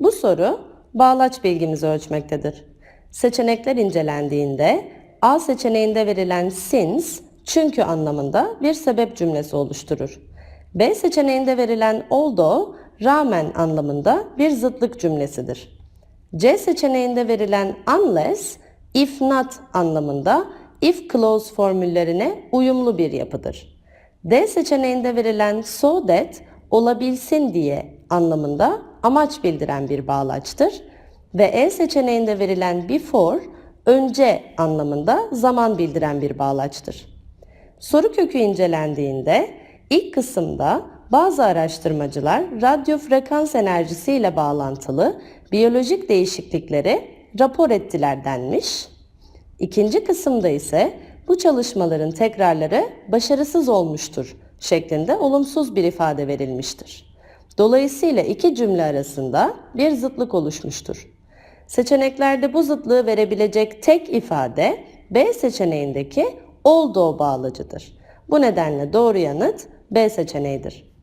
Bu soru bağlaç bilgimizi ölçmektedir. Seçenekler incelendiğinde A seçeneğinde verilen since çünkü anlamında bir sebep cümlesi oluşturur. B seçeneğinde verilen although rağmen anlamında bir zıtlık cümlesidir. C seçeneğinde verilen unless, if not anlamında if clause formüllerine uyumlu bir yapıdır. D seçeneğinde verilen so that olabilsin diye anlamında amaç bildiren bir bağlaçtır. Ve E seçeneğinde verilen before önce anlamında zaman bildiren bir bağlaçtır. Soru kökü incelendiğinde ilk kısımda bazı araştırmacılar radyo frekans enerjisiyle bağlantılı biyolojik değişiklikleri rapor ettiler denmiş. İkinci kısımda ise bu çalışmaların tekrarları başarısız olmuştur şeklinde olumsuz bir ifade verilmiştir. Dolayısıyla iki cümle arasında bir zıtlık oluşmuştur. Seçeneklerde bu zıtlığı verebilecek tek ifade B seçeneğindeki although bağlacıdır. Bu nedenle doğru yanıt B seçeneğidir.